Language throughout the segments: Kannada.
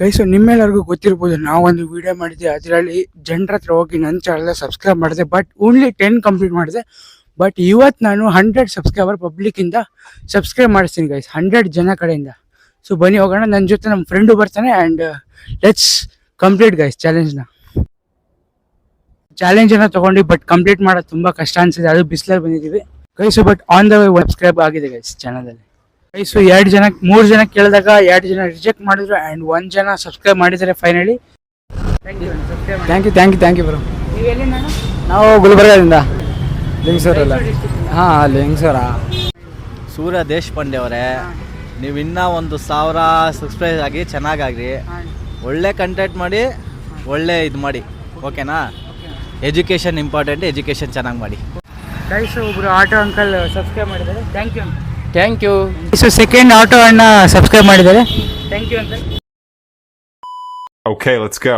ಗೈಸು ನಿಮ್ಮೆಲ್ಲರಿಗೂ ಗೊತ್ತಿರ್ಬೋದು, ನಾವೊಂದು ವಿಡಿಯೋ ಮಾಡಿದ್ದೆ, ಅದರಲ್ಲಿ ಜನರ ಹತ್ರ ಹೋಗಿ ನನ್ನ ಚಾನಲ್ ಸಬ್ಸ್ಕ್ರೈಬ್ ಮಾಡಿದೆ ಬಟ್ ಓನ್ಲಿ ಟೆನ್ ಕಂಪ್ಲೀಟ್ ಮಾಡಿದೆ. ಬಟ್ ಇವತ್ತು ನಾನು ಹಂಡ್ರೆಡ್ ಸಬ್ಸ್ಕ್ರೈಬರ್ ಪಬ್ಲಿಕ್ಕಿಂದ ಸಬ್ಸ್ಕ್ರೈಬ್ ಮಾಡಿಸ್ತೀನಿ ಗೈಸ್ ಹಂಡ್ರೆಡ್ ಜನ ಕಡೆಯಿಂದ. ಸೊ ಬನ್ನಿ, ಹೋಗೋಣ. ನನ್ನ ಜೊತೆ ನಮ್ಮ ಫ್ರೆಂಡು ಬರ್ತಾನೆ ಆ್ಯಂಡ್ ಲೆಟ್ಸ್ ಕಂಪ್ಲೀಟ್ ಗೈಸ್ ಚಾಲೆಂಜ್ನ ಚಾಲೆಂಜನ್ನು ತೊಗೊಂಡು ಬಟ್ ಕಂಪ್ಲೀಟ್ ಮಾಡೋದು ತುಂಬ ಕಷ್ಟ ಅನಿಸಿದೆ ಅದು ಬಿಸಿಲಲ್ಲಿ ಬಂದಿದ್ದೀವಿ. Guys but on the way subscribe ಆಗಿದೆ ಗೈಸ್ ಚಾನಲಲ್ಲಿ ಗೈಸು ಎರಡು ಜನ ಮೂರು ಜನ ಕೇಳಿದಾಗ ಎರಡು ಜನ ರಿಜೆಕ್ಟ್ ಮಾಡಿದ್ರು ಆ್ಯಂಡ್ ಒಂದು ಜನ ಸಬ್ಸ್ಕ್ರೈಬ್ ಮಾಡಿದ್ದಾರೆ finally thank you subscribe thank you thank you thank you bro ನೀವು ಎಲ್ಲಿ ನಾನು ನಾವು ಗುಲ್ಬರ್ಗದಿಂದ. ಲಿಂಗ್ಸೂರಲ್ಲ ಹಾಂ ಲಿಂಗ್ಸೂರ. ಸೂರ್ಯ ದೇಶಪಾಂಡೆ ಅವರೇ ನೀವು ಇನ್ನೂ ಒಂದು ಸಾವಿರ ಸಬ್ಸ್ಕ್ರೈಬ್ ಆಗಿ ಚೆನ್ನಾಗಾಗ್ರಿ. ಒಳ್ಳೆ ಕಂಟೆಂಟ್ ಮಾಡಿ ಒಳ್ಳೆ ಇದು ಮಾಡಿ. ಓಕೆನಾ? ಎಜುಕೇಷನ್ ಇಂಪಾರ್ಟೆಂಟ್ ಎಜುಕೇಷನ್ ಚೆನ್ನಾಗಿ ಮಾಡಿ. ಗೈಸ್ ಒಬ್ರು ಆಟೋ ಅಂಕಲ್ ಸಬ್ಸ್ಕ್ರೈಬ್ ಮಾಡಿದ್ದಾರೆ. Thank you thank you. So second auto ಅಣ್ಣ ಸಬ್ಸ್ಕ್ರೈಬ್ ಮಾಡಿದ್ದಾರೆ. Thank you uncle. Okay, let's go.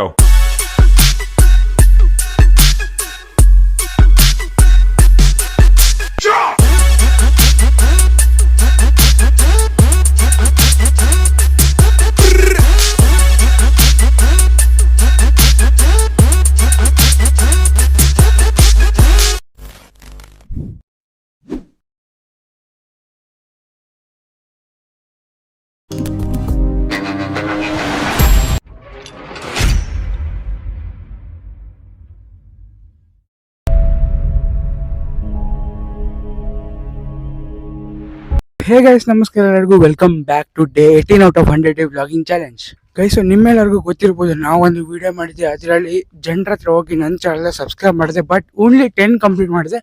Hey guys ನಮಸ್ಕಾರ ಎಲ್ಲರಿಗೂ. Welcome back to day eighteen out of hundred day vlogging challenge guys ನಿಮ್ಮೆಲ್ಲರಿಗೂ ಗೊತ್ತಿರ್ಬೋದು ನಾವೊಂದು ವಿಡಿಯೋ ಮಾಡಿದ್ದೆ ಅದರಲ್ಲಿ ಜನರ ಹತ್ರ ಹೋಗಿ ನನ್ನ ಚಾನಲ್ ಸಬ್ಸ್ಕ್ರೈಬ್ ಮಾಡಿದೆ ಬಟ್ ಓನ್ಲಿ ಟೆನ್ ಕಂಪ್ಲೀಟ್ ಮಾಡಿದೆ.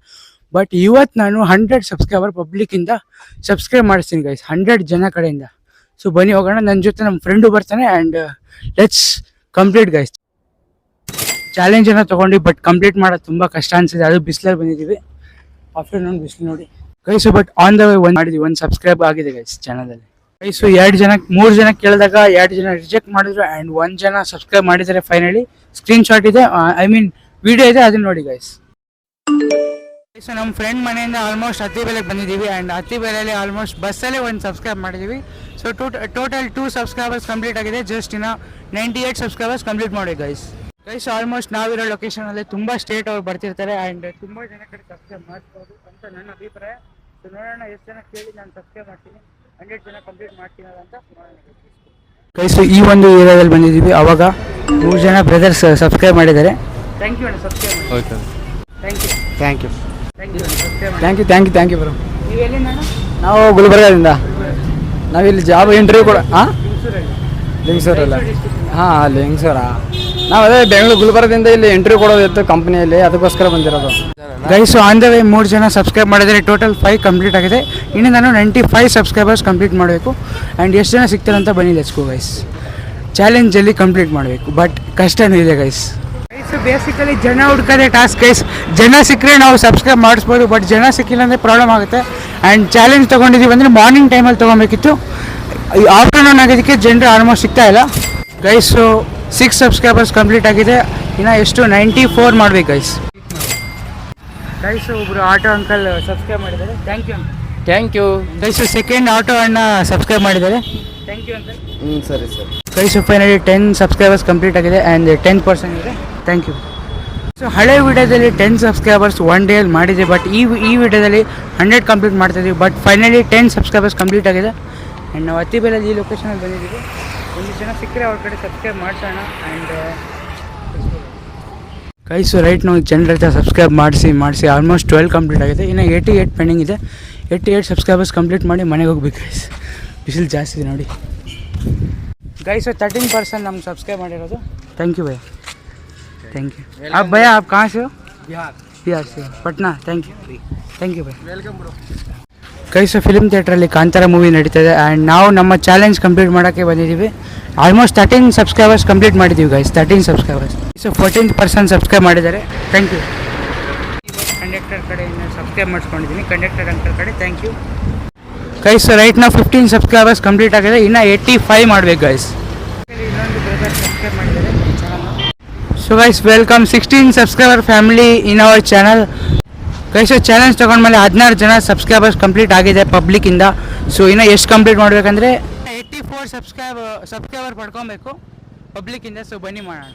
ಬಟ್ ಇವತ್ತು ನಾನು ಹಂಡ್ರೆಡ್ ಸಬ್ಸ್ಕ್ರೈಬರ್ ಪಬ್ಲಿಕ್ಕಿಂದ ಸಬ್ಸ್ಕ್ರೈಬ್ ಮಾಡಿಸ್ತೀನಿ ಗೈಸ್ ಹಂಡ್ರೆಡ್ ಜನ ಕಡೆಯಿಂದ. ಸೊ ಬನ್ನಿ ಹೋಗೋಣ ನನ್ನ ಜೊತೆ ನಮ್ಮ ಫ್ರೆಂಡು ಬರ್ತಾನೆ ಆ್ಯಂಡ್ ಲೆಟ್ಸ್ ಕಂಪ್ಲೀಟ್ ಗೈಸ್ ಚಾಲೆಂಜನ್ನು ತೊಗೊಂಡು ಬಟ್ ಕಂಪ್ಲೀಟ್ ಮಾಡೋದು ತುಂಬ ಕಷ್ಟ ಅನಿಸಿದೆ ಅದು ಬಿಸಿಲಲ್ಲಿ ಬಂದಿದ್ದೀವಿ. ಆಫ್ಟರ್ನೂನ್ ಬಿಸಿಲು ನೋಡಿ. Guys but on the way ಒಂದು ಮಾಡಿದ್ವಿ ಒಂದು ಸಬ್ಸ್ಕ್ರೈಬ್ ಆಗಿದೆ ಗೈಸ್ ಚಾನಲಲ್ಲಿ ಗೈಸು ಎರಡು ಜನ, ಮೂರು ಜನ ಕೇಳಿದಾಗ ಎರಡು ಜನ ರಿಜೆಕ್ಟ್ ಮಾಡಿದ್ರು ಆ್ಯಂಡ್ ಒಂದು ಜನ ಸಬ್ಸ್ಕ್ರೈಬ್ ಮಾಡಿದ್ದಾರೆ ಫೈನಲಿ ಸ್ಕ್ರೀನ್ ಶಾಟ್ ಇದೆ ಐ ಮೀನ್ ವಿಡಿಯೋ ಇದೆ, ಅದನ್ನ ನೋಡಿ ಗೈಸ್ ಸೊ ನಮ್ಮ ಫ್ರೆಂಡ್ ಮನೆಯಿಂದ ಆಲ್ಮೋಸ್ಟ್ ಹತ್ತಿ ಬೆಲೆಗೆ ಬಂದಿದ್ದೀವಿ ಆ್ಯಂಡ್ ಹತ್ತಿ ಬೆಲೆಯಲ್ಲಿ ಆಲ್ಮೋಸ್ಟ್ ಬಸ್ಸಲ್ಲೇ ಒಂದು ಸಬ್ಸ್ಕ್ರೈಬ್ ಮಾಡಿದ್ದೀವಿ. So total two subscribers complete ಆಗಿದೆ ಜಸ್ಟ್ ಇನ್ನು ನೈಂಟಿ ಏಯ್ಟ್ ಸಬ್ಸ್ಕ್ರೈಬರ್ಸ್ ಕಂಪ್ಲೀಟ್ ಮಾಡಿ ಗೈಸ್ ಗೈಸ್ ಆಲ್ಮೋಸ್ಟ್ ನಾವಿರೋ ಲೊಕೇಶನಲ್ಲಿ ತುಂಬಾ ಸ್ಟೇಟ್ ಅವ್ರು ಬರ್ತಿರ್ತಾರೆ ಅಂಡ್ ತುಂಬಾ ಜನ ಕಡೆ ಸಬ್ಸ್ಕ್ರೈಬ್ ಮಾಡಿಸ್ಬೋದು ಅಂತ ನನ್ನ ಅಭಿಪ್ರಾಯ. ಸೊ ನೋಡೋಣ ಎಷ್ಟು ಜನ ಕೇಳಿ ನಾನು ಸಬ್ಸ್ಕ್ರೈಬ್ ಮಾಡ್ತೀನಿ. ಹಂಡ್ರೆಡ್ ಜನ ಕಂಪ್ಲೀಟ್ ಮಾಡ್ತೀನಿ ಅಂತ ಗೈಸ್ ಈ ಒಂದು ಏರಿಯಾದಲ್ಲಿ ಬಂದಿದ್ದೀವಿ. ಅವಾಗ ಮೂರು ಜನ ಬ್ರದರ್ಸ್ ಸಬ್ಸ್ಕ್ರೈಬ್ ಮಾಡಿದ್ದಾರೆ. ಥ್ಯಾಂಕ್ ಯು ಅಣ್ಣ subscribe okay thank you thank you thank you thank you thank you thank you bro ನೀವು ಎಲ್ಲಿ ನಾನು ನಾವು ಗುಲ್ಬರ್ಗಾದಿಂದ. ನಾವಿಲ್ಲಿ ಜಾಬ್ ಇಂಟರ್ವ್ಯೂ ಕೂಡ ಹಾಂ ಲಿಂಗ್ಸೂರಲ್ಲ. ಹಾಂ ಲಿಂಗ್ಸೂರ. ನಾವು ಅದೇ ಬೆಂಗಳೂರು ಗುಲ್ಬರ್ಗದಿಂದ ಇಲ್ಲಿ ಇಂಟರ್ವ್ಯೂ ಕೊಡೋದಿತ್ತು ಕಂಪ್ನಿಯಲ್ಲಿ ಅದಕ್ಕೋಸ್ಕರ ಬಂದಿರೋದು. ಗೈಸ್ ಆನ್ ದ ವೇ ಮೂರು ಜನ ಸಬ್ಸ್ಕ್ರೈಬ್ ಮಾಡಿದರೆ ಟೋಟಲ್ ಫೈವ್ ಕಂಪ್ಲೀಟ್ ಆಗಿದೆ. ಇನ್ನು ನಾನು ನೈಂಟಿ ಫೈವ್ ಸಬ್ಸ್ಕ್ರೈಬರ್ಸ್ ಕಂಪ್ಲೀಟ್ ಮಾಡಬೇಕು. ಆ್ಯಂಡ್ ಎಷ್ಟು ಜನ ಸಿಗ್ತಾರೆ ಅಂತ ಬನ್ನಿ ಲೆಚ್ಕೋ ಗೈಸ್ ಚಾಲೆಂಜಲ್ಲಿ ಕಂಪ್ಲೀಟ್ ಮಾಡಬೇಕು ಬಟ್ ಕಷ್ಟನೂ ಇದೆ ಗೈಸ್ ಗೈಸ್ ಬೇಸಿಕಲಿ ಜನ ಹುಡ್ಕೋದೇ ಟಾಸ್ಕ್ ಗೈಸ್ ಜನ ಸಿಕ್ಕರೆ ನಾವು ಸಬ್ಸ್ಕ್ರೈಬ್ ಮಾಡಿಸ್ಬೋದು ಬಟ್ ಜನ ಸಿಕ್ಕಿಲ್ಲ ಅಂದರೆ ಪ್ರಾಬ್ಲಮ್ ಆಗುತ್ತೆ. ಆ್ಯಂಡ್ ಚಾಲೆಂಜ್ ತೊಗೊಂಡಿದ್ದೀವಿ ಅಂದರೆ ಮಾರ್ನಿಂಗ್ ಟೈಮಲ್ಲಿ ತೊಗೊಬೇಕಿತ್ತು. ಆಫ್ಟರ್ನೂನ್ ಆಗೋದಕ್ಕೆ ಜನರು ಆಲ್ಮೋಸ್ಟ್ ಸಿಗ್ತಾ ಇಲ್ಲ. ಗೈಸು ಸಿಕ್ಸ್ ಸಬ್ಸ್ಕ್ರೈಬರ್ಸ್ ಕಂಪ್ಲೀಟ್ ಆಗಿದೆ. ಇನ್ನು ಎಷ್ಟು? ನೈಂಟಿ ಫೋರ್ ಮಾಡ್ಬೇಕು ಗೈಸ್ ಗೈಸು ಒಬ್ಬರು ಆಟೋ ಅಂಕಲ್ ಸಬ್ಸ್ಕ್ರೈಬ್ ಮಾಡಿದ್ದಾರೆ. Thank you thank you guys second auto ಅಣ್ಣ ಸಬ್ಸ್ಕ್ರೈಬ್ ಮಾಡಿದ್ದಾರೆ. ಥ್ಯಾಂಕ್ ಯು ಅಂಕಲ್ ಹ್ಞೂ ಸರಿ sir. Guys finally ten subscribers complete ಆಗಿದೆ ಆ್ಯಂಡ್ ಟೆನ್ ಪರ್ಸೆಂಟ್ ಇದೆ. ಥ್ಯಾಂಕ್ ಯು ಸೊ ಹಳೆ ವಿಡಿಯೋದಲ್ಲಿ ಟೆನ್ ಸಬ್ಸ್ಕ್ರೈಬರ್ಸ್ ಒನ್ ಡೇಯಲ್ಲಿ ಮಾಡಿದೆ ಬಟ್ ಈ ಈ ವಿಡಿಯೋದಲ್ಲಿ ಹಂಡ್ರೆಡ್ ಕಂಪ್ಲೀಟ್ ಮಾಡ್ತಾಯಿದ್ದೀವಿ but finally ten subscribers complete ಆಗಿದೆ. ಆ್ಯಂಡ್ ನಾವು ಅತಿ ಬೆಲೆಯಲ್ಲಿ ಈ ಲೊಕೇಶನಲ್ಲಿ ಬಂದಿದ್ದೀವಿ. ಒಂದು ಜನ ಸಿಕ್ಕರೆ ಅವ್ರ ಕಡೆ ಸಬ್ಸ್ಕ್ರೈಬ್ ಮಾಡ್ಸೋಣ ಆ್ಯಂಡ್ ಗೈಸು ರೈಟ್ ನಾವು ಜನರ ಹತ್ರ ಸಬ್ಸ್ಕ್ರೈಬ್ ಮಾಡಿಸಿ ಮಾಡಿಸಿ ಆಲ್ಮೋಸ್ಟ್ ಟ್ವೆಲ್ ಕಂಪ್ಲೀಟ್ ಆಗಿದೆ ಇನ್ನು ಏಯ್ಟಿ ಏಯ್ಟ್ ಪೆಂಡಿಂಗ್ ಇದೆ ಏಯ್ಟಿ ಏಯ್ಟ್ ಸಬ್ಸ್ಕ್ರೈಬರ್ಸ್ ಕಂಪ್ಲೀಟ್ ಮಾಡಿ ಮನೆಗೆ ಹೋಗ್ಬೇಕು ಗೈಸ್ ಬಿಸಿಲು ಜಾಸ್ತಿ ಇದೆ ನೋಡಿ ಗೈಸು ತರ್ಟೀನ್ ಪರ್ಸೆಂಟ್ ನಮ್ಗೆ ಸಬ್ಸ್ಕ್ರೈಬ್ ಮಾಡಿರೋದು thank you bhaiya thank you आप भैया आप कहाँ से हो ಬಿಹಾರ್ बिहार से Patna thank you thank you bhaiya ಕೈಸು film ಥಿಯೇಟ್ರಲ್ಲಿ ಕಾಂತಾರ ಮೂವಿ ನಡೀತದೆ. ಆ್ಯಂಡ್ ನಾವು ನಮ್ಮ ಚಾಲೆಂಜ್ ಕಂಪ್ಲೀಟ್ ಮಾಡೋಕ್ಕೆ ಬಂದಿದ್ದೀವಿ. ಆಲ್ಮೋಸ್ಟ್ ತರ್ಟೀನ್ ಸಬ್ಸ್ಕ್ರೈಬರ್ಸ್ ಕಂಪ್ಲೀಟ್ ಮಾಡಿದ್ದೀವಿ guys thirteen subscribers so fourteen percent subscribe ಮಾಡಿದ್ದಾರೆ. ಥ್ಯಾಂಕ್ ಯು ಕಂಡಕ್ಟರ್ ಕಡೆಯಿಂದ ಸಬ್ಸ್ಕ್ರೈಬ್ ಮಾಡಿಸ್ಕೊಂಡಿದ್ದೀನಿ. ಕಂಡಕ್ಟರ್ ಅಂಕಲ್ ಕಡೆ ಥ್ಯಾಂಕ್ ಯು ಗೈಸ್ ರೈಟ್ ನಾವು ಫಿಫ್ಟೀನ್ ಸಬ್ಸ್ಕ್ರೈಬರ್ಸ್ ಕಂಪ್ಲೀಟ್ ಆಗಿದೆ. ಇನ್ನೂ ಏಯ್ಟಿ ಫೈವ್ ಮಾಡ್ಬೇಕು guys so guys welcome sixteen subscriber family in our channel guys challenge ತೊಗೊಂಡ್ಮೇಲೆ ಹದಿನಾರು ಜನ ಸಬ್ಸ್ಕ್ರೈಬರ್ಸ್ ಕಂಪ್ಲೀಟ್ ಆಗಿದೆ ಪಬ್ಲಿಕ್ಕಿಂದ ಸೊ ಇನ್ನು ಎಷ್ಟು ಕಂಪ್ಲೀಟ್ ಮಾಡಬೇಕಂದ್ರೆ ಏಯ್ಟಿ ಫೋರ್ ಸಬ್ಸ್ಕ್ರೈಬ್ ಸಬ್ಸ್ಕ್ರೈಬರ್ ಪಡ್ಕೊಬೇಕು ಪಬ್ಲಿಕ್ ಇಂದ. ಸೊ ಬನ್ನಿ ಮಾಡೋಣ.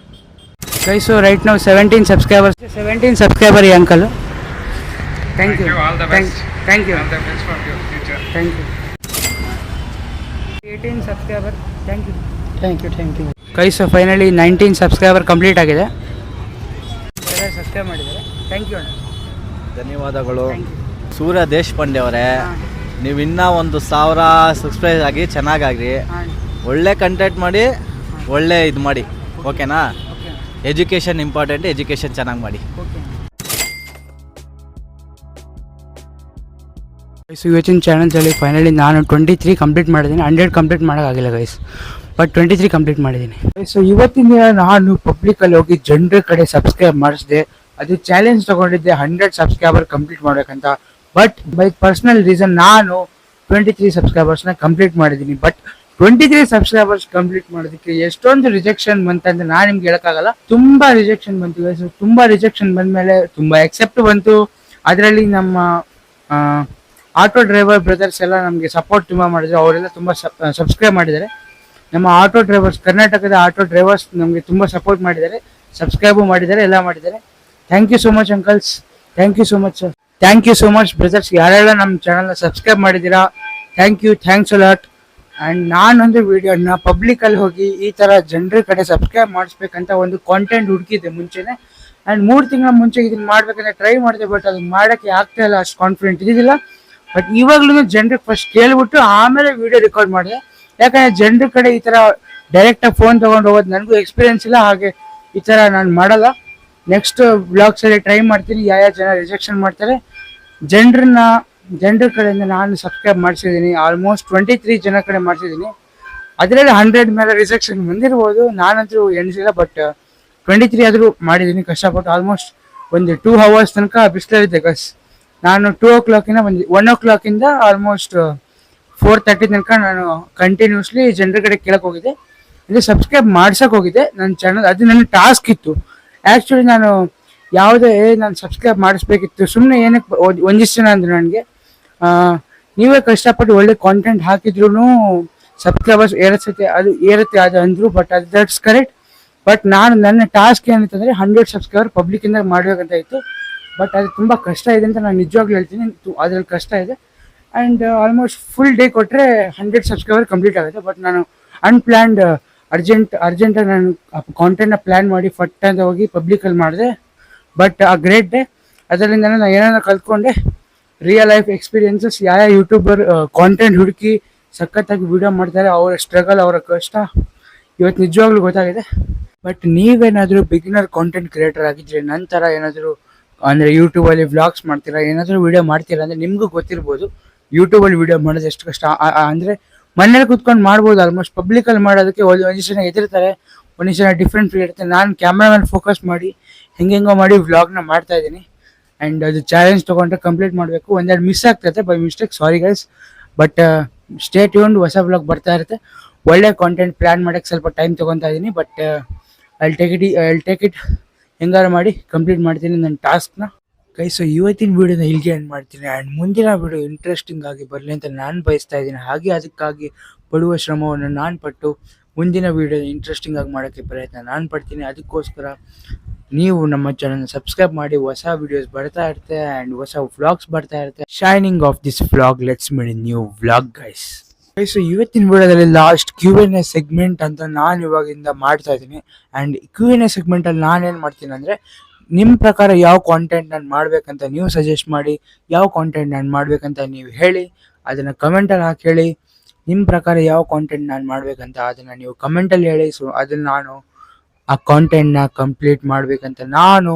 ಕೈಸು ರೈಟ್ ನಾವು ಸೆವೆಂಟೀನ್ ಸಬ್ಸ್ಕ್ರೈಬರ್ಸ್ ಸೆವೆಂಟೀನ್ ಸಬ್ಸ್ಕ್ರೈಬರ್ ಈ uncle thank you thank you thank you eighteen subscriber thank you thank you thank you guys finally nineteen subscriber complete ಆಗಿದೆ. ಸಬ್ಸ್ಕ್ರೈಬ್ ಮಾಡಿದ್ದಾರೆ. ಥ್ಯಾಂಕ್ ಯು ಅಣ್ಣ. ಧನ್ಯವಾದಗಳು. ಸೂರ್ಯ ದೇಶಪಾಂಡೆ ಅವರೇ ನೀವು ಇನ್ನೂ ಒಂದು ಸಾವಿರ ಸಬ್ಸ್ಕ್ರೈಬ್ ಆಗಿ ಚೆನ್ನಾಗಾಗ್ರಿ. ಒಳ್ಳೆ ಕಂಟೆಂಟ್ ಮಾಡಿ ಒಳ್ಳೆ ಇದು ಮಾಡಿ. ಓಕೆನಾ? ಓಕೆ. ಎಜುಕೇಷನ್ ಇಂಪಾರ್ಟೆಂಟ್ ಎಜುಕೇಷನ್ ಚೆನ್ನಾಗಿ ಮಾಡಿ. ಗೈಸ್ ಇವತ್ತಿನ ಚಾನಲ್ಸಲ್ಲಿ ಫೈನಲಿ ನಾನು ಟ್ವೆಂಟಿ ತ್ರೀ ಕಂಪ್ಲೀಟ್ ಮಾಡಿದ್ದೀನಿ. ಹಂಡ್ರೆಡ್ ಕಂಪ್ಲೀಟ್ ಮಾಡೋಕ್ಕಾಗಿಲ್ಲ guys but twenty three complete ಮಾಡಿದ್ದೀನಿ. ಸೊ ಇವತ್ತಿನ ದಿನ ನಾನು ಪಬ್ಲಿಕಲ್ಲಿ ಹೋಗಿ ಜನರ ಕಡೆ ಸಬ್ಸ್ಕ್ರೈಬ್ ಮಾಡಿಸಿದೆ. ಅದು ಚಾಲೆಂಜ್ ತಗೊಂಡಿದ್ದೆ ಹಂಡ್ರೆಡ್ ಸಬ್ಸ್ಕ್ರೈಬರ್ ಕಂಪ್ಲೀಟ್ ಮಾಡ್ಬೇಕಂತ. ಬಟ್ ಬೈ ಪರ್ಸನಲ್ ರೀಸನ್ ನಾನು ಟ್ವೆಂಟಿ ತ್ರೀ ಸಬ್ಸ್ಕ್ರೈಬರ್ಸ್ನ ಕಂಪ್ಲೀಟ್ ಮಾಡಿದ್ದೀನಿ. But twenty three subscribers complete ಮಾಡೋದಕ್ಕೆ ಎಷ್ಟೊಂದು ರಿಜೆಕ್ಷನ್ ಬಂತಂದ್ರೆ ನಾನು ನಿಮ್ಗೆ ಹೇಳಕ್ಕಾಗಲ್ಲ. ತುಂಬಾ ರಿಜೆಕ್ಷನ್ ಬಂತು ತುಂಬ ತುಂಬಾ ರಿಜೆಕ್ಷನ್ ಬಂದ್ಮೇಲೆ ತುಂಬಾ ಎಕ್ಸೆಪ್ಟ್ ಬಂತು. ಅದರಲ್ಲಿ ನಮ್ಮ ಆಟೋ ಡ್ರೈವರ್ ಬ್ರದರ್ಸ್ ಎಲ್ಲ ನಮಗೆ ಸಪೋರ್ಟ್ ತುಂಬಾ ಮಾಡಿದ್ರು. ಅವರೆಲ್ಲ ತುಂಬಾ ಸಬ್ಸ್ಕ್ರೈಬ್ ಮಾಡಿದ್ದಾರೆ. ನಮ್ಮ ಆಟೋ ಡ್ರೈವರ್ಸ್ ಕರ್ನಾಟಕದ ಆಟೋ ಡ್ರೈವರ್ಸ್ ನಮಗೆ ತುಂಬಾ ಸಪೋರ್ಟ್ ಮಾಡಿದ್ದಾರೆ. ಸಬ್ಸ್ಕ್ರೈಬು ಮಾಡಿದ್ದಾರೆ, ಎಲ್ಲ ಮಾಡಿದ್ದಾರೆ. Thank you so much uncles thank you so much sir thank you so much brothers ಯಾರೆಲ್ಲ ನಮ್ಮ ಚಾನಲ್ನ ಸಬ್ಸ್ಕ್ರೈಬ್ ಮಾಡಿದ್ದೀರಾ thank you thanks a lot and ನಾನೊಂದು ವಿಡಿಯೋನ ಪಬ್ಲಿಕಲ್ಲಿ ಹೋಗಿ ಈ ಥರ ಜನರ ಕಡೆ ಸಬ್ಸ್ಕ್ರೈಬ್ ಮಾಡಿಸ್ಬೇಕಂತ ಒಂದು ಕಾಂಟೆಂಟ್ ಹುಡುಕಿದ್ದೆ ಮುಂಚೆನೆ. ಆ್ಯಂಡ್ ಮೂರು ತಿಂಗಳ ಮುಂಚೆ ಇದನ್ನ ಮಾಡ್ಬೇಕಂತ ಟ್ರೈ ಮಾಡಿದೆ ಬಟ್ ಅದು ಮಾಡೋಕ್ಕೆ ಆಗ್ತಾ ಇಲ್ಲ, ಅಷ್ಟು ಕಾನ್ಫಿಡೆಂಟ್ ಇದಿಲ್ಲ ಬಟ್ ಇವಾಗ್ಲೂ ಜನರಿಗೆ ಫಸ್ಟ್ ಕೇಳ್ಬಿಟ್ಟು ಆಮೇಲೆ ವಿಡಿಯೋ ರೆಕಾರ್ಡ್ ಮಾಡಿದೆ. ಯಾಕಂದರೆ ಜನರ ಕಡೆ ಈ ಥರ ಡೈರೆಕ್ಟಾಗಿ ಫೋನ್ ತೊಗೊಂಡು ಹೋಗೋದು ನನಗೂ ಎಕ್ಸ್ಪೀರಿಯನ್ಸ್ ಇಲ್ಲ, ಹಾಗೆ ಈ ಥರ ನಾನು ಮಾಡಲ್ಲ. ನೆಕ್ಸ್ಟ್ ಬ್ಲಾಗ್ಸಲ್ಲಿ ಟ್ರೈ ಮಾಡ್ತೀನಿ ಯಾವ ಯಾವ ಜನ ರಿಜೆಕ್ಷನ್ ಮಾಡ್ತಾರೆ. ಜನರನ್ನ, ಜನರ ಕಡೆಯಿಂದ ನಾನು ಸಬ್ಸ್ಕ್ರೈಬ್ ಮಾಡಿಸಿದ್ದೀನಿ ಆಲ್ಮೋಸ್ಟ್ ಟ್ವೆಂಟಿ ತ್ರೀ ಜನ ಕಡೆ ಮಾಡಿಸಿದ್ದೀನಿ. ಅದರಲ್ಲಿ ಹಂಡ್ರೆಡ್ ಮೇಲೆ ರಿಜೆಕ್ಷನ್ ಬಂದಿರ್ಬೋದು, ನಾನಂತೂ ಎಣಿಸಿಲ್ಲ ಬಟ್ ಟ್ವೆಂಟಿ ತ್ರೀ ಆದರೂ ಮಾಡಿದ್ದೀನಿ, ಕಷ್ಟಪಟ್ಟು ಆಲ್ಮೋಸ್ಟ್ ಒಂದು ಟೂ ಅವರ್ಸ್ ತನಕ ಬಿಸಿಲಲ್ಲಿದ್ದೆ ಗಸ್ ನಾನು ಟೂ ಓ ಕ್ಲಾಕಿಂದ ಬಂದು ಒನ್ ಓ ಕ್ಲಾಕಿಂದ ಆಲ್ಮೋಸ್ಟ್ ಫೋರ್ ತರ್ಟಿ ತನಕ ನಾನು ಕಂಟಿನ್ಯೂಸ್ಲಿ ಜನರ ಕಡೆ ಕೇಳಕ್ಕೆ ಹೋಗಿದ್ದೆ. ಇದು ಸಬ್ಸ್ಕ್ರೈಬ್ ಮಾಡ್ಸೋಕೆ ಹೋಗಿದ್ದೆ. ನನ್ನ ಚಾನಲ್ ಅದು ನನ್ನ ಟಾಸ್ಕ್ ಇತ್ತು. ಆ್ಯಕ್ಚುಲಿ ನಾನು ಯಾವುದೇ ನಾನು ಸಬ್ಸ್ಕ್ರೈಬ್ ಮಾಡಿಸ್ಬೇಕಿತ್ತು. ಸುಮ್ಮನೆ ಏನಕ್ಕೆ ಒಂದಿಷ್ಟು ಜನ ಅಂದ್ರೆ ನನಗೆ. ನೀವೇ ಕಷ್ಟಪಟ್ಟು ಒಳ್ಳೆ ಕಾಂಟೆಂಟ್ ಹಾಕಿದ್ರು ಸಬ್ಸ್ಕ್ರೈಬರ್ಸ್ ಏರಿಸುತ್ತೆ, ಅದು ಏರುತ್ತೆ ಅದು ಅಂದರು ಬಟ್ ಅದು ದಟ್ಸ್ ಕರೆಕ್ಟ್ ಬಟ್ ನಾನು ನನ್ನ ಟಾಸ್ಕ್ ಏನಂತಂದರೆ ಹಂಡ್ರೆಡ್ ಸಬ್ಸ್ಕ್ರೈಬರ್ ಪಬ್ಲಿಕ್ಕಿಂದ ಮಾಡಬೇಕಂತ ಇತ್ತು ಬಟ್ ಅದು ತುಂಬ ಕಷ್ಟ ಇದೆ ಅಂತ ನಾನು ನಿಜವಾಗ್ಲೂ ಹೇಳ್ತೀನಿ. ಅದರಲ್ಲಿ ಕಷ್ಟ ಇದೆ. ಆ್ಯಂಡ್ ಆಲ್ಮೋಸ್ಟ್ ಫುಲ್ ಡೇ ಕೊಟ್ಟರೆ ಹಂಡ್ರೆಡ್ ಸಬ್ಸ್ಕ್ರೈಬರ್ ಕಂಪ್ಲೀಟ್ ಆಗುತ್ತೆ. ಬಟ್ ನಾನು ಅನ್ಪ್ಲ್ಯಾನ್ಡ್ ಅರ್ಜೆಂಟ್ ಅರ್ಜೆಂಟಾಗಿ ನಾನು ಕಾಂಟೆಂಟ್ನ ಪ್ಲ್ಯಾನ್ ಮಾಡಿ ಫಟ್ ಅಂತ ಹೋಗಿ ಪಬ್ಲಿಕಲ್ಲಿ ಮಾಡಿದೆ. ಬಟ್ ಆ ಗ್ರೇಟ್ ಡೇ ಅದರಿಂದ ನಾನು ಏನಾರ ಕಲ್ತ್ಕೊಂಡೆ ರಿಯಲ್ ಲೈಫ್ ಎಕ್ಸ್ಪೀರಿಯನ್ಸಸ್ ಯಾವ ಯೂಟ್ಯೂಬರ್ ಕಾಂಟೆಂಟ್ ಹುಡುಕಿ ಸಖತ್ತಾಗಿ ವಿಡಿಯೋ ಮಾಡ್ತಾರೆ, ಅವರ ಸ್ಟ್ರಗಲ್ ಅವರ ಕಷ್ಟ, ಇವತ್ತು ನಿಜವಾಗ್ಲೂ ಗೊತ್ತಾಗಿದೆ. ಬಟ್ ನೀವೇನಾದರೂ ಬಿಗಿನರ್ ಕಾಂಟೆಂಟ್ ಕ್ರಿಯೇಟರ್ ಆಗಿದ್ರೆ, ನಂತರ ಏನಾದರೂ, ಅಂದರೆ ಯೂಟ್ಯೂಬಲ್ಲಿ ವ್ಲಾಗ್ಸ್ ಮಾಡ್ತೀರಾ, ಏನಾದರೂ ವೀಡಿಯೋ ಮಾಡ್ತೀರಾ, ಅಂದರೆ ನಿಮಗೂ ಗೊತ್ತಿರ್ಬೋದು ಯೂಟ್ಯೂಬಲ್ಲಿ ವೀಡಿಯೋ ಮಾಡೋದು ಎಷ್ಟು ಕಷ್ಟ. ಅಂದರೆ ಮನೇಲಿ ಕುತ್ಕೊಂಡು ಮಾಡ್ಬೋದು ಆಲ್ಮೋಸ್ಟ್ ಪಬ್ಲಿಕಲ್ಲಿ ಮಾಡೋದಕ್ಕೆ ಒಂದು ಒಂದಿಷ್ಟು ಜನ ಎದಿರ್ತಾರೆ ಒಂದಿಷ್ಟು ಜನ ಡಿಫ್ರೆಂಟ್ ಫೀಲ್ ಇರುತ್ತೆ ನಾನು ಕ್ಯಾಮ್ರಾ ಫೋಕಸ್ ಮಾಡಿ, ಹೆಂಗೆಂಗೋ ಮಾಡಿ ವ್ಲಾಗ್ನ ಮಾಡ್ತಾ ಇದ್ದೀನಿ. ಆ್ಯಂಡ್ ಅದು ಚಾಲೆಂಜ್ ತೊಗೊಂಡ್ರೆ ಕಂಪ್ಲೀಟ್ ಮಾಡಬೇಕು. ಒಂದೆರಡು ಮಿಸ್ ಆಗ್ತೈತೆ by mistake sorry guys but stay tuned ಹೊಸ ವ್ಲಾಗ್ ಬರ್ತಾ ಇರುತ್ತೆ. ಒಳ್ಳೆ ಕಾಂಟೆಂಟ್ ಪ್ಲ್ಯಾನ್ ಮಾಡೋಕ್ಕೆ ಸ್ವಲ್ಪ ಟೈಮ್ ತೊಗೊತಾ ಇದ್ದೀನಿ. But I'll take it I'll take it ಹೆಂಗಾರು ಮಾಡಿ ಕಂಪ್ಲೀಟ್ ಮಾಡ್ತೀನಿ ನನ್ನ ಟಾಸ್ಕ್ನ ಕೈ ಸೊ ಇವತ್ತಿನ ವಿಡಿಯೋನ ಇಲ್ಲಿಗೆ ಎಂಡ್ ಮಾಡ್ತೀನಿ. ಆ್ಯಂಡ್ ಮುಂದಿನ ವಿಡಿಯೋ ಇಂಟ್ರೆಸ್ಟಿಂಗ್ ಆಗಿ ಬರಲಿ ಅಂತ ನಾನು ಬಯಸ್ತಾ ಇದ್ದೀನಿ. ಹಾಗೆ ಅದಕ್ಕಾಗಿ ಪಡುವ ಶ್ರಮವನ್ನು ನಾನು ಪಟ್ಟು ಮುಂದಿನ ವಿಡಿಯೋ ಇಂಟ್ರೆಸ್ಟಿಂಗ್ ಆಗಿ ಮಾಡೋಕ್ಕೆ ಪ್ರಯತ್ನ ನಾನು ಪಡ್ತೀನಿ. ಅದಕ್ಕೋಸ್ಕರ ನೀವು ನಮ್ಮ ಚಾನಲ್ನ ಸಬ್ಸ್ಕ್ರೈಬ್ ಮಾಡಿ, ಹೊಸ ವಿಡಿಯೋಸ್ ಬರ್ತಾ ಇರುತ್ತೆ ಆ್ಯಂಡ್ ಹೊಸ ವ್ಲಾಗ್ಸ್ ಬರ್ತಾ ಇರುತ್ತೆ. Shining of this vlog let's made new vlog guys so ಇವತ್ತಿನ ವಿಡಿಯೋದಲ್ಲಿ last Q N A segment ಅಂತ ನಾನು ಇವಾಗಿಂದ ಮಾಡ್ತಾ ಇದ್ದೀನಿ. ಆ್ಯಂಡ್ ಕ್ಯೂ ಎನ್ ಎ ಸೆಗ್ಮೆಂಟಲ್ಲಿ ನಾನೇನು ಮಾಡ್ತೀನಿ ಅಂದರೆ ನಿಮ್ಮ ಪ್ರಕಾರ ಯಾವ ಕಾಂಟೆಂಟ್ ನಾನು ಮಾಡಬೇಕಂತ ನೀವು ಸಜೆಸ್ಟ್ ಮಾಡಿ, ಯಾವ ಕಾಂಟೆಂಟ್ ನಾನು ಮಾಡಬೇಕಂತ ನೀವು ಹೇಳಿ, ಅದನ್ನು ಕಮೆಂಟಲ್ಲಿ ಹಾಕಿ ಹೇಳಿ ನಿಮ್ಮ ಪ್ರಕಾರ ಯಾವ ಕಾಂಟೆಂಟ್ ನಾನು ಮಾಡಬೇಕಂತ ಅದನ್ನು ನೀವು ಕಮೆಂಟಲ್ಲಿ ಹೇಳಿ ಸೊ ಅದನ್ನು ನಾನು ಆ ಕಾಂಟೆಂಟ್ನ ಕಂಪ್ಲೀಟ್ ಮಾಡಬೇಕಂತ ನಾನು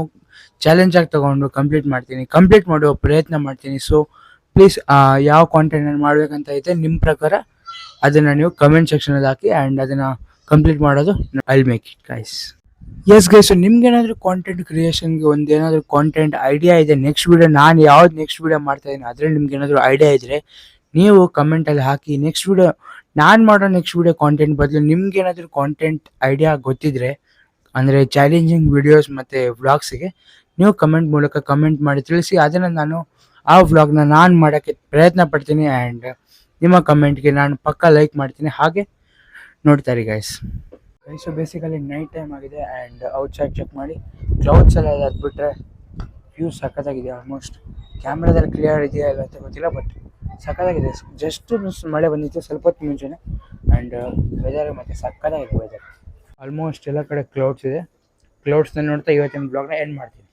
ಚಾಲೆಂಜಾಗಿ ತಗೊಂಡು ಕಂಪ್ಲೀಟ್ ಮಾಡ್ತೀನಿ ಕಂಪ್ಲೀಟ್ ಮಾಡುವ ಪ್ರಯತ್ನ ಮಾಡ್ತೀನಿ. ಸೊ ಪ್ಲೀಸ್ ಯಾವ ಕಾಂಟೆಂಟ್ ನಾನು ಮಾಡಬೇಕಂತ ಐತೆ ನಿಮ್ಮ ಪ್ರಕಾರ ಅದನ್ನು ನೀವು ಕಮೆಂಟ್ ಸೆಕ್ಷನಲ್ಲಿ ಹಾಕಿ ಆ್ಯಂಡ್ ಅದನ್ನು ಕಂಪ್ಲೀಟ್ ಮಾಡೋದು I'll make it guys yes guys ನಿಮ್ಗೇನಾದರೂ ಕಾಂಟೆಂಟ್ ಕ್ರಿಯೇಷನ್ಗೆ ಒಂದು ಏನಾದರೂ ಕಾಂಟೆಂಟ್ ಐಡಿಯಾ ಇದೆ ನೆಕ್ಸ್ಟ್ ವಿಡಿಯೋ ನಾನು ಯಾವ್ದು ನೆಕ್ಸ್ಟ್ ವಿಡಿಯೋ ಮಾಡ್ತಾ ಇದ್ದೀನಿ, ಅದರಲ್ಲಿ ನಿಮ್ಗೆ ಏನಾದರೂ ಐಡಿಯಾ ಇದ್ದರೆ ನೀವು ಕಮೆಂಟಲ್ಲಿ ಹಾಕಿ ನೆಕ್ಸ್ಟ್ ವಿಡಿಯೋ ನಾನು ಮಾಡೋ ನೆಕ್ಸ್ಟ್ ವಿಡಿಯೋ ಕಾಂಟೆಂಟ್ ಬದಲು ನಿಮ್ಗೆ ಏನಾದರೂ ಕಾಂಟೆಂಟ್ ಐಡಿಯಾ ಗೊತ್ತಿದ್ರೆ, ಅಂದರೆ ಚಾಲೆಂಜಿಂಗ್ ವಿಡಿಯೋಸ್ ಮತ್ತು ವ್ಲಾಗ್ಸಿಗೆ ನೀವು ಕಮೆಂಟ್ ಮೂಲಕ ಕಮೆಂಟ್ ಮಾಡಿ ತಿಳಿಸಿ, ಅದನ್ನು ನಾನು ಆ ವ್ಲಾಗ್ನ ನಾನು ಮಾಡೋಕ್ಕೆ ಪ್ರಯತ್ನ ಪಡ್ತೀನಿ ಆ್ಯಂಡ್ ನಿಮ್ಮ ಕಮೆಂಟ್ಗೆ ನಾನು ಪಕ್ಕ ಲೈಕ್ ಮಾಡ್ತೀನಿ, ಹಾಗೆ ನೋಡ್ತಾರೆ guys guys basically night time ಆಗಿದೆ ಆ್ಯಂಡ್ ಔಟ್ ಸೈಡ್ ಚೆಕ್ ಮಾಡಿ. ಕ್ಲೌಡ್ಸ್ ಎಲ್ಲ ಇದೆ ಅದು ಬಿಟ್ಟರೆ ವ್ಯೂ ಸಖತ್ತಾಗಿದೆ ಆಲ್ಮೋಸ್ಟ್ ಕ್ಯಾಮ್ರಾದಲ್ಲಿ ಕ್ಲಿಯರ್ ಇದೆಯಾ ಇಲ್ಲ ಅಂತ ಗೊತ್ತಿಲ್ಲ ಬಟ್ ಸಖತ್ತಾಗಿದೆ. ಜಸ್ಟ್ ಮಳೆ ಬಂದಿತ್ತು ಸ್ವಲ್ಪ ಹೊತ್ತು ಮುಂಚೆನೆ ಆ್ಯಂಡ್ ವೆದರ್ ಮತ್ತು ಸಖತ್ತಾಗಿದೆ ವೆದರ್ ಆಲ್ಮೋಸ್ಟ್ ಎಲ್ಲ ಕಡೆ ಕ್ಲೌಡ್ಸ್ ಇದೆ. ಕ್ಲೌಡ್ಸ್ನ ನೋಡ್ತಾ ಇವತ್ತಿನ ಬ್ಲಾಗ್ನ ಎಂಡ್ ಮಾಡ್ತೀನಿ.